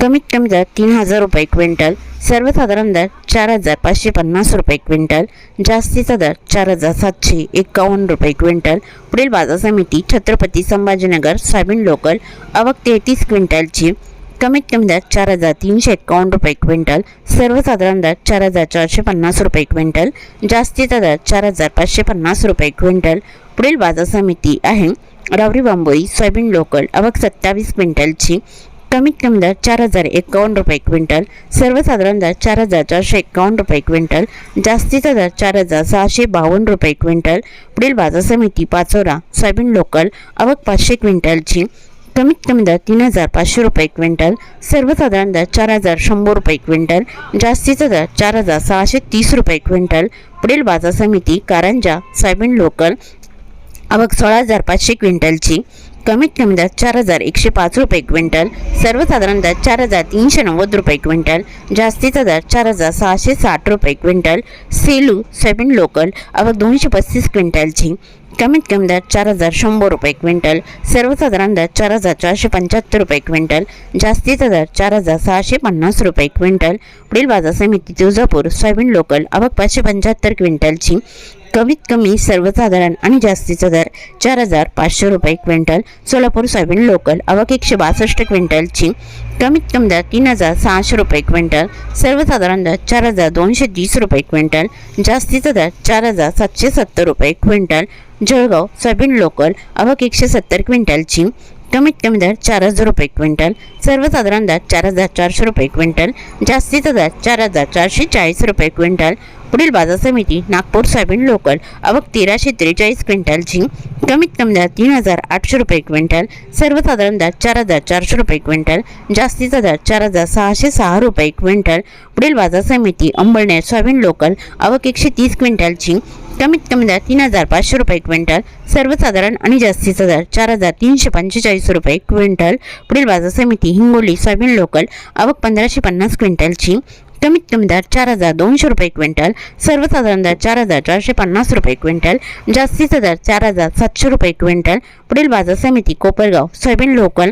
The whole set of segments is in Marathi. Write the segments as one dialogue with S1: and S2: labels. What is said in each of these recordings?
S1: कमीत कमी दर तीन हजार रुपये क्विंटल सर्वसाधारण दर चार हजार पाचशे पन्नास रुपये क्विंटल जास्तीचा दर चार हजार सातशे एकावन्न रुपये क्विंटल. पुढील बाजार समिती छत्रपती संभाजीनगर सोयाबीन लोकल आवक तेहतीस क्विंटलची. कमीत कमी दर चार हजार तीनशे एकावन्न रुपये क्विंटल सर्वसाधारण दर चार हजार चारशे पन्नास रुपये क्विंटल जास्तीचा दर चार हजार पाचशे पन्नास रुपये क्विंटल. पुढील बाजार समिती आहे रावरी बांबोई सोयाबीन लोकल आवक सत्तावीस क्विंटलची. कमीत कमी दर चार हजार एकावन्न रुपये क्विंटल सर्वसाधारण दर चार हजार चारशे एकावन्न रुपये क्विंटल जास्तीचा दर चार हजार सहाशे बावन्न रुपये क्विंटल पुढील बाजार समिती पाचोरा सोयाबीन लोकल आवक पाचशे क्विंटलची कमीत कमी दर तीन हजार पाचशे रुपये क्विंटल सर्वसाधारण दर चार हजार शंभर रुपये क्विंटल जास्तीचा दर चार हजार सहाशे तीस रुपये क्विंटल पुढील बाजार समिती कारंजा सोयाबीन लोकल आवक सोळा हजार पाचशे क्विंटलची कमीत कमी दर चार हजार एकशे पाच रुपये क्विंटल सर्वसाधारण दर चार हजार तीनशे नव्वद रुपये क्विंटल जास्तीचा दर चार हजार सहाशे साठ रुपये क्विंटल सेलू सोयाबीन लोकल आवक दोनशे पस्तीस क्विंटलची कमीत कमी दर चार हजार शंभर रुपये क्विंटल सर्वसाधारण दर चार हजार चारशे पंच्याहत्तर रुपये क्विंटल जास्तीचा दर चार हजार सहाशे पन्नास रुपये क्विंटल पुढील बाजार समिती तुळजापूर सोयाबीन लोकल अबक पाचशे पंच्याहत्तर क्विंटलची कमीत कमी सर्वसाधारण आणि जास्तीचा दर चार हजार पाचशे रुपये क्विंटल सोलापूर सोयाबीन लोकल अवक एकशे बासष्ट क्विंटलची कमीत कमी दर तीन हजार सहाशे रुपये क्विंटल सर्वसाधारण दर चार हजार दोनशे तीस रुपये क्विंटल जास्तीचा दर चार हजार सातशे सत्तर रुपये क्विंटल जळगाव सोयाबीन लोकल अवक एकशे सत्तर क्विंटलची कमीत कमी दर चार हजार रुपये क्विंटल सर्वसाधारण दर चार हजार चारशे रुपये क्विंटल जास्तीचा दर चार हजार चारशे चाळीस रुपये क्विंटल पुढील बाजार समिती नागपूर सोयाबीन लोकल आवक तेराशे त्रेचाळीस क्विंटलची कमीत कमी दर तीन हजार आठशे रुपये क्विंटल सर्वसाधारण दर चार हजार चारशे रुपये क्विंटल जास्तीचा दर चार हजार सहाशे सहा रुपये क्विंटल. पुढील बाजार समिती अंबळनेर सोयाबीन लोकल आवक एकशे तीस क्विंटलची कमीत कमी दर तीन हजार पाचशे रुपये क्विंटल सर्वसाधारण आणि जास्तीचा दर चार हजार तीनशे पंचेचाळीस रुपये क्विंटल. पुढील बाजार समिती हिंगोली सोयाबीन लोकल आवक पंधराशे पन्नास क्विंटलची कमीत कमी दर चार हजार दोनशे रुपये क्विंटल सर्वसाधारण दर चार हजार चारशे पन्नास रुपये क्विंटल जास्तीचा दर चार हजार सातशे रुपये क्विंटल पुढील बाजार समिती कोपरगाव सोयाबीन लोकल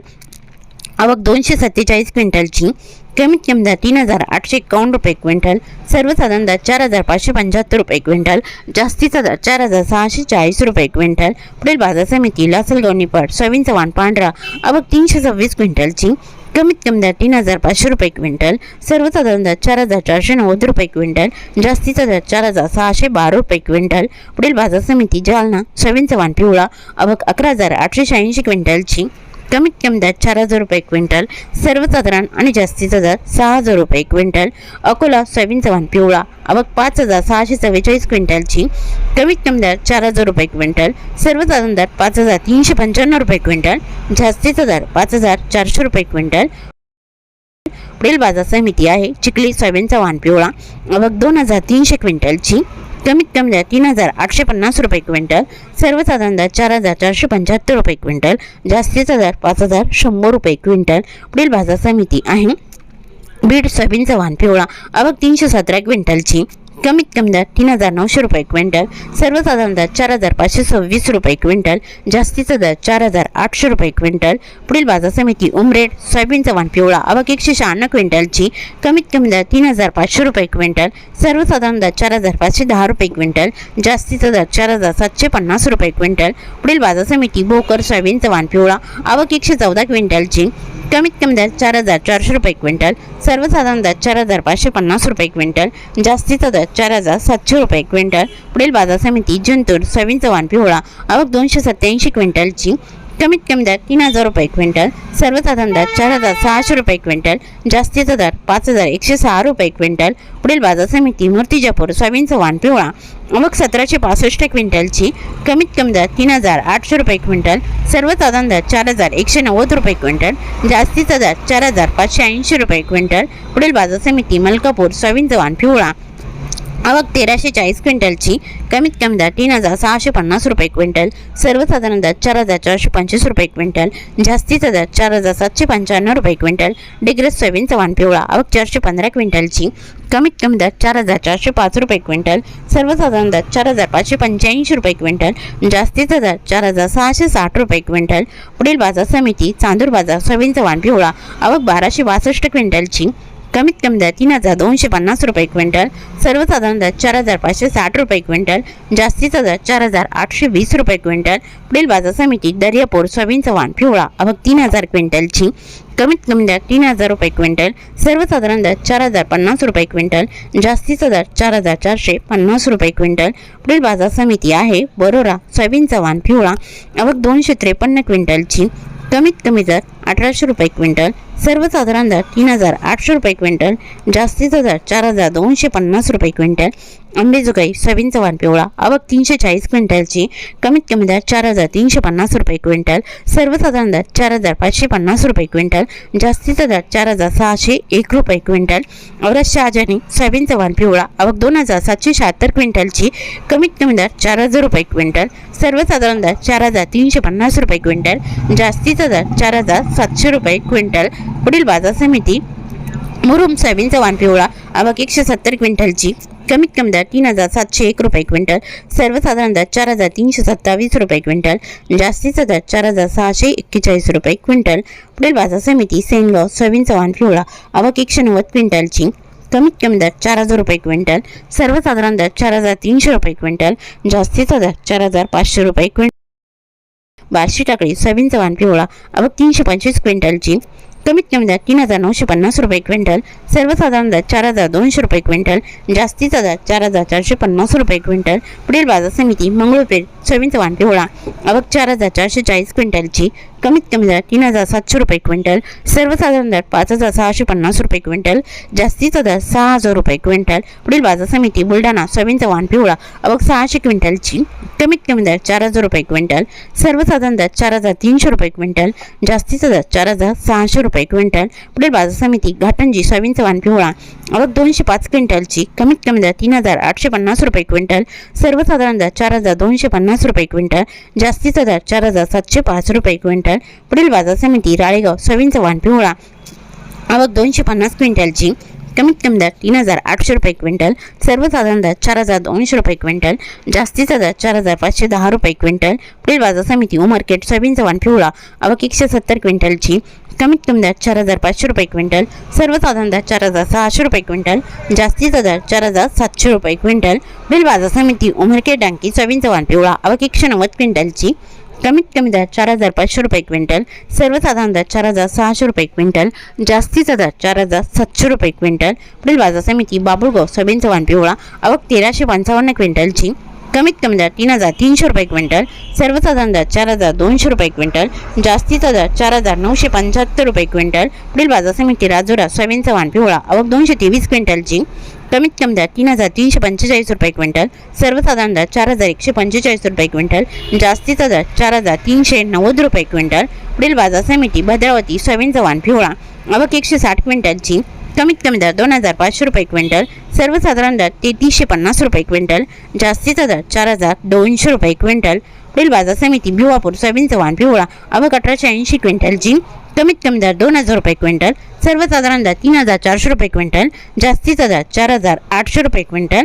S1: आवक दोनशे सत्तेचाळीस क्विंटलची कमीत कमी दर तीन हजार आठशे एकावन्न रुपये क्विंटल सर्वसाधारण दर चार हजार पाचशे पंच्याहत्तर रुपये क्विंटल जास्तीचा दर चार हजार सहाशे चाळीस रुपये क्विंटल पुढील बाजार समिती लासलगाव निपाट सोयाबीन चव्हाण पांढरा आवक तीनशे सव्वीस क्विंटलची कमीत कमी दर तीन हजार पाचशे रुपये क्विंटल सर्वसाधारण दर चार हजार चारशे नव्वद रुपये क्विंटल जास्तीचा दर चार हजार सहाशे बारा रुपये क्विंटल. पुढील बाजार समिती जालना सवीन चव्हाण पिवळा आवक अकरा हजार आठशे शहाऐंशी क्विंटलची. कमीत कमी दर चार हजार रुपये क्विंटल सर्वसाधारण आणि जास्तीचा दर सहा हजार रुपये क्विंटल अकोला सोयाबीन वाहन पिवळा आवक पाच हजार सहाशे चव्वेचाळीस क्विंटलची कमीत कमी दर चार हजार रुपये क्विंटल सर्वसाधारण दर पाच हजार तीनशे पंच्याण्णव रुपये क्विंटल जास्तीचा दर पाच हजार चारशे रुपये क्विंटल. पुढील बाजार समिती आहे चिखली सोयाबीन चव्हाण पिवळा आवक दोन हजार तीनशे क्विंटलची कमीत कमी दर तीन हजार आठशे पन्नास रुपये क्विंटल सर्वसाधारण दर चार हजार चारशे पंच्याहत्तर रुपये क्विंटल जास्तीचा दर पाच हजार शंभर रुपये क्विंटल. पुढील बाजार समिती आहे. बीड सोयाबीन चव्हाण पिवळा अवघ तीनशे सतरा क्विंटलची. कमीत कमी दर तीन हजार नऊशे रुपये क्विंटल सर्वसाधारण दर चार हजार पाचशे सव्वीस रुपये क्विंटल जास्तीचा दर चार हजार आठशे रुपये क्विंटल. पुढील बाजार समिती उमरेड सोयाबीन चव्हाण पिवळा आवक एकशे शहाण्णव क्विंटलची कमीत कमी दर तीन हजार पाचशे रुपये क्विंटल सर्वसाधारण दर चार हजार पाचशे दहा रुपये क्विंटल जास्तीचा दर चार हजार सातशे पन्नास रुपये क्विंटल. पुढील बाजार समिती भोकर सोयाबीन चव्हाण पिवळा आवक एकशे चौदा क्विंटलची कमीत कमी दर चार हजार चारशे रुपये क्विंटल सर्वसाधारण दर चार हजार पाचशे पन्नास रुपये क्विंटल जास्तीचा दर चार हजार सातशे रुपये क्विंटल. पुढील बाजार समिती जिंतूर सोयाबीन चव्हाण पिवळा आवक दोनशे सत्याऐंशी क्विंटलची कमीत कमी दर तीन हजार रुपये क्विंटल सर्वसाधारण दर चार हजार सहाशे रुपये क्विंटल जास्तीचा दर पाच हजार एकशे सहा रुपये क्विंटल पुढील बाजार समिती मूर्तिजापूर सोयाबीन चव्हाण पिवळा मग सतराशे पासष्ट क्विंटलची कमीत कमी दर तीन हजार आठशे रुपये क्विंटल सर्वसाधारण दर चार हजार एकशे नव्वद रुपये क्विंटल जास्तीचा दर चार हजार पाचशे ऐंशी रुपये क्विंटल पुढील बाजार समिती मलकापूर सोयाबीन चव्हाण पिवळा आवक तेराशे चाळीस क्विंटलची कमीत कमी दर तीन हजार सहाशे पन्नास रुपये क्विंटल सर्वसाधारण दर चार हजार चारशे पंचवीस रुपये क्विंटल जास्तीचा दर चार हजार सातशे पंच्याण्णव रुपये क्विंटल डिग्रस सोयाबीन वाण पिवळा आवक चारशे पंधरा क्विंटलची कमीत कमी दर चार हजार चारशे पाच रुपये क्विंटल सर्वसाधारण दर चार हजार पाचशे पंच्याऐंशी रुपये क्विंटल जास्तीचा दर चार हजार सहाशे साठ रुपये क्विंटल पुढील बाजार समिती चांदूर बाजार सोयाबीन वाण पिवळा आवक बाराशे बासष्ट क्विंटलची कमीत कमी दर तीन हजार दोनशे पन्नास रुपये क्विंटल सर्वसाधारण दर चार हजार पाचशे साठ रुपये क्विंटल जास्तीचा दर चार हजार आठशे वीस रुपये क्विंटल पुढील बाजार समिती दर्यापूर सोयाबीन चव्हाण पिवळा आवक तीन हजार क्विंटलची कमीत कमी दर तीन हजार रुपये क्विंटल सर्वसाधारण दर चार हजार पन्नास रुपये क्विंटल जास्तीचा दर चार हजार चारशे पन्नास रुपये क्विंटल पुढील बाजार समिती आहे बरोरा सोयाबीन चव्हाण पिवळा आवक दोनशे त्रेपन्न क्विंटलची कमीत कमी दर अठराशे रुपये क्विंटल सर्वसाधारण दर तीन हजार आठशे रुपये क्विंटल जास्तीचा दर चार हजार दोनशे पन्नास रुपये क्विंटल आंबेजोगाई सोयाबीनचा वाण पिवळा आवक तीनशे चाळीस क्विंटलची कमीत कमी दर चार हजार तीनशे पन्नास रुपये क्विंटल सर्वसाधारण दर चार हजार पाचशे पन्नास रुपये क्विंटल जास्तीचा दर चार हजार सहाशे एक रुपये क्विंटल औरत शहाजानी सोयाबीनचा वाण पिवळा आवक दोन हजार सातशे शहात्तर क्विंटलची कमीत कमी दर चार हजार रुपये क्विंटल सर्वसाधारण दर चार हजार तीनशे पन्नास रुपये क्विंटल जास्तीचा दर चार हजार सातशे रुपये क्विंटल. पुढील बाजार समिती मुरुम सोयाबीनचा वाण पिवळा आवक एकशे सत्तर क्विंटलची कमीत कमी दर तीन हजार सातशे एक रुपये क्विंटल. सर्वसाधारण दर चार हजार तीनशे सत्तावीस रुपये क्विंटल. जास्तीचा दर चार हजार सहाशे एक्केचाळीस रुपये क्विंटल. पुढील बाजार समिती सेनगाव सोयाबीनचा वाण पिवळा आवक एकशे नव्वद क्विंटलची कमीत कमी दर चार हजार रुपये क्विंटल सर्वसाधारण दर चार हजार तीनशे रुपये क्विंटल जास्तीचा दर चार हजार पाचशे रुपये क्विंटल. बार्शी टाकळी सोयाबीनचा वाण पिवळा अवघ तीनशे पंचवीस क्विंटलची. कमीत कमी दर तीन हजार नऊशे पन्नास रुपये क्विंटल सर्वसाधारण दर चार हजार दोनशे रुपये क्विंटल जास्तीचा दर चार हजार चारशे पन्नास रुपये क्विंटल. पुढील बाजार समिती मंगळूरपेठ सोयाबीनचा वाण पिवळा अवघ चार हजार चारशे चाळीस क्विंटलची. कमीत कमी दर तीन हजार सातशे रुपये क्विंटल सर्वसाधारण दर पाच हजार सहाशे पन्नास रुपये क्विंटल जास्तीचा दर सहा हजार रुपये क्विंटल. पुढील बाजार समिती बुलढाणा सोयाबीनचा वाण पिवळा अवघ सहाशे क्विंटलची कमीत कमी दर चार हजार रुपये क्विंटल सर्वसाधारण दर चार हजार तीनशे रुपये क्विंटल जास्तीचा दर चार हजार सहाशे रुपये क्विंटल. पुढील बाजार समिती घाटंजी सोयाबीनचा वाण पिवळा अवघ दोनशे पाच क्विंटलची कमीत कमी दर तीन हजार आठशे पन्नास रुपये क्विंटल सर्वसाधारण दर चार हजार दोनशे पन्नास रुपये क्विंटल जास्तीचा दर चार हजार सातशे पाच रुपये क्विंटल. पुढील बाजार समिती राळेगाव सोयाबीनचा चव्हाण पिवळा. आवक दोनशे पन्नास क्विंटलची. कमीत कमी दर तीन हजार आठशे रुपये क्विंटल. सर्वसाधारण दर चार हजार दोनशे रुपये क्विंटल. जास्तीचा दर चार हजार पाचशे दहा रुपये क्विंटल. पुढील बाजार समिती उमरकेट सोयाबीन चव्हाण पिवळा. आवक एकशे सत्तर क्विंटलची. कमीत कमी दर चार हजार पाचशे रुपये क्विंटल. सर्वसाधारण दर चार हजार सहाशे रुपये क्विंटल. जास्तीचा दर चार हजार सातशे रुपये क्विंटल. पुढील बाजार समिती उमरकेट डांकी सोयाबीन चव्हाण पिवळा. आवक एकशे नव्वद क्विंटलची. कमीत कमी दर चार हजार पाचशे रुपये क्विंटल सर्वसाधारण दर चार हजार सहाशे रुपये क्विंटल जास्तीचा दर चार हजार सातशे रुपये क्विंटल पुढील बाजार समिती बाबुळगाव सोयाबीनचा चव्हाण पिवळा आवक तेराशे पंचावन्न क्विंटलची कमीत कमी दर तीन हजार तीनशे रुपये क्विंटल सर्वसाधारण दर चार हजार दोनशे रुपये क्विंटल जास्तीचा दर चार हजार नऊशे पंच्याहत्तर रुपये क्विंटल पुढील बाजार समिती राजुरा सोयाबीन चव्हाण पिवळा आवक दोनशे तेवीस क्विंटलची कमीत कमी दर तीन हजार तीनशे पंचेचाळीस रुपये क्विंटल सर्वसाधारण दर चार हजार एकशे पंचेचाळीस रुपये क्विंटल जास्तीचा दर चार हजार तीनशे नव्वद रुपये क्विंटल पुढील बाजार समिती भद्रावती सोयाबीन चव्हाण पिवळा आवक एकशे साठ क्विंटलची कमीत कमी दर दोन हजार पाचशे रुपये क्विंटल सर्वसाधारण दर तेहतीसशे पन्नास रुपये क्विंटल जास्तीचा दर चार हजार दोनशे रुपये क्विंटल पुढील बाजार समिती भिवापूर सोयाबीन वाण पिवळा आवक अठराशे ऐंशी क्विंटलची कमीत कमी दर दोन हजार रुपये क्विंटल सर्वसाधारण दर तीन हजार चारशे रुपये क्विंटल जास्तीचा दर चार हजार आठशे रुपये क्विंटल.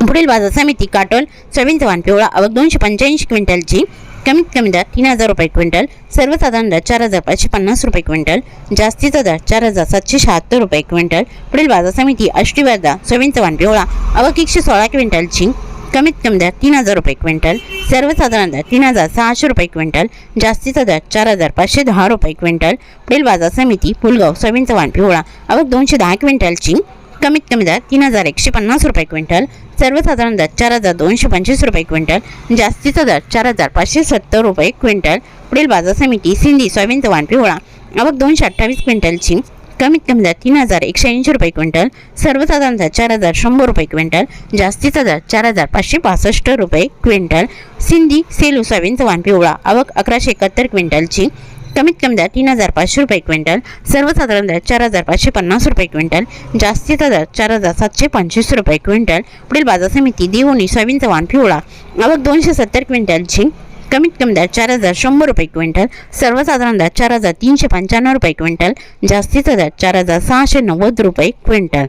S1: पुढील बाजार समिती काटोल सोयाबीनचा चव्हाण पिवळा आवक दोनशे पंच्याऐंशी क्विंटलची. कमीत कमी दर तीन हजार रुपये क्विंटल सर्वसाधारण दर चार हजार पाचशे पन्नास रुपये क्विंटल जास्तीचा दर चार हजार सातशे शहात्तर रुपये क्विंटल. पुढील बाजार समिती अष्टीवर्धा सोयाबीनचा चव्हाण पिवळा आवक एकशे सोळा क्विंटलची. कमीत कमी दर तीन हजार रुपये क्विंटल सर्वसाधारण दर तीन हजार सहाशे रुपये क्विंटल जास्तीचा दर चार हजार पाचशे दहा रुपये क्विंटल पुढील बाजार समिती पुलगाव सोयाबीन चव्हाण पिवळा अवघ दोनशे दहा क्विंटलची कमीत कमी दर तीन हजार एकशे पन्नास रुपये क्विंटल सर्वसाधारण दर चार हजार दोनशे पंचवीस रुपये क्विंटल जास्तीचा दर चार हजार पाचशे सत्तर रुपये क्विंटल पुढील बाजार समिती सिंधी सोयाबीन चव्हाण पिवळा अवघ दोनशे अठ्ठावीस क्विंटलची कमीत कमी दर तीन हजार एकशे ऐंशी रुपये क्विंटल सर्वसाधारण दर चार हजार शंभर रुपये क्विंटल जास्तीचा दर चार हजार पाचशे पासष्ट रुपये क्विंटल. सिंधी सेलू सोयाबीन चव्हाण पिवळा आवक अकराशे एकाहत्तर क्विंटलची कमीत कमी दर तीन हजार पाचशे रुपये क्विंटल सर्वसाधारण दर चार हजार पाचशे पन्नास रुपये क्विंटल जास्तीचा दर चार हजार सातशे पंचवीस रुपये क्विंटल. पुढील बाजार समिती देवणी सोयाबीन चव्हाण पिवळा आवक दोनशे सत्तर क्विंटलची कमीत कमी दर चार हजार शंभर रुपये क्विंटल सर्वसाधारण दर चार हजार तीनशे पंच्याण्णव रुपये क्विंटल जास्तीचा दर चार हजार सहाशे नव्वद रुपये क्विंटल.